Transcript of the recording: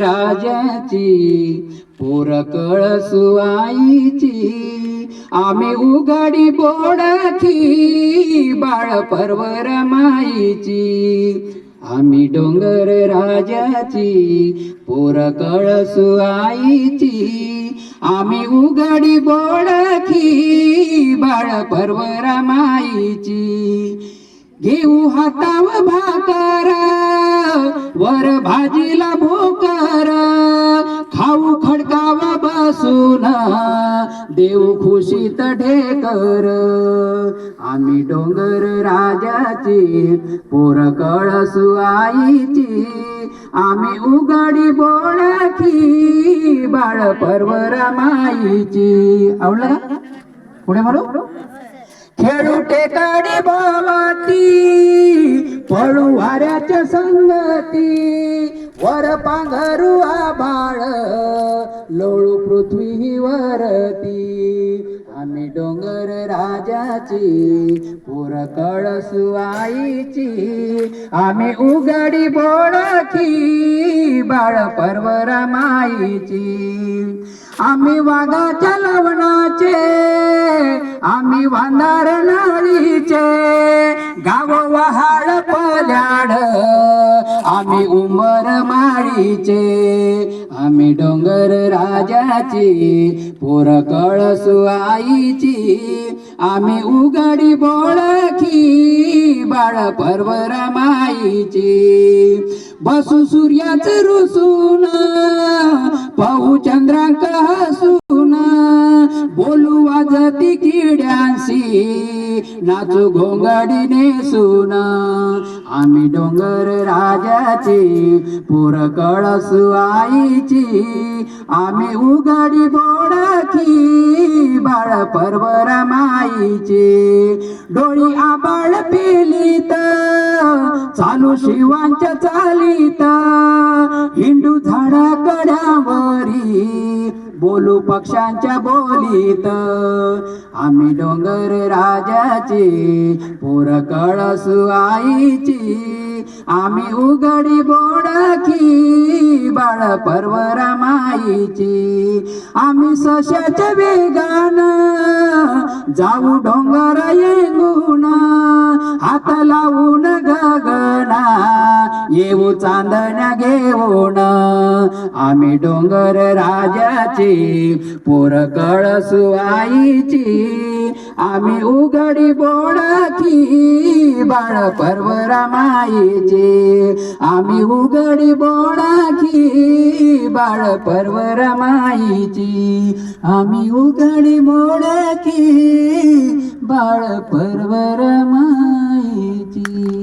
राजाची पोर सुवाईची. आम्ही उघडी बोडखी बाळ परवर माईची. आम्ही डोंगर राजाची पोर कळसू आम्ही उघडी बोडखी बाळ परवर माईची. घेऊ हाताव भाकर वर भाजीला भोकर खाऊ खडकावा बसून. देऊ खुशीत ढेकर आम्ही डोंगर राजाची पोर कळसू आईची आम्ही उघडी बोळखी बाळ परवर माईची. आवडलं पुढे म्हणू? खेळू टेकाडी बावाती वाऱ्याच्या संगती. वर पांघरू आभाळ लोळू पृथ्वी वरती. आम्ही डोंगर राजाची पोर कळसू आईची. आम्ही उघडी बोळखी बाळ परवरा माईची. आम्ही वाघाच्या लवणाचे आम्ही वांदार नाळीचे गाव वहाड पल्याड. आम्ही उमर माळीचे आम्ही डोंगर राजाची पोर कळसू आईची आम्ही उघडी बोळखी बाळ परवर माईची. बसू सूर्याच रुसून पाहू चंद्रांक हसू बोलू वाजती किड्यांशी. नाचू घोंगडी नेसून आम्ही डोंगर राजाची पोर कळसू आईची. आम्ही उघडी बोडखी बाळ परवर माईची. डोळी आबाळ पेलीत चालू शिवांच्या चालीत. हिंडू झाडा कड्यावरी बोलू पक्षांच्या बोलीत. आम्ही डोंगर राजाची पोर कळसू आईची आम्ही उघडी बोडखी बाळ परवर माईची. आम्ही सशाच्या वेगान जाऊ डोंगर येंगून. हात लावून गगना येऊ चांदण्या घेऊन आम्ही डोंगर राजाची पोर कळसू आईची आम्ही उघडी बोडखी बाळ परवरा माईची आम्ही उघडी बोडखी बाळ परवरा माईची आम्ही उघडी बोडखी बाळ पर्व माईची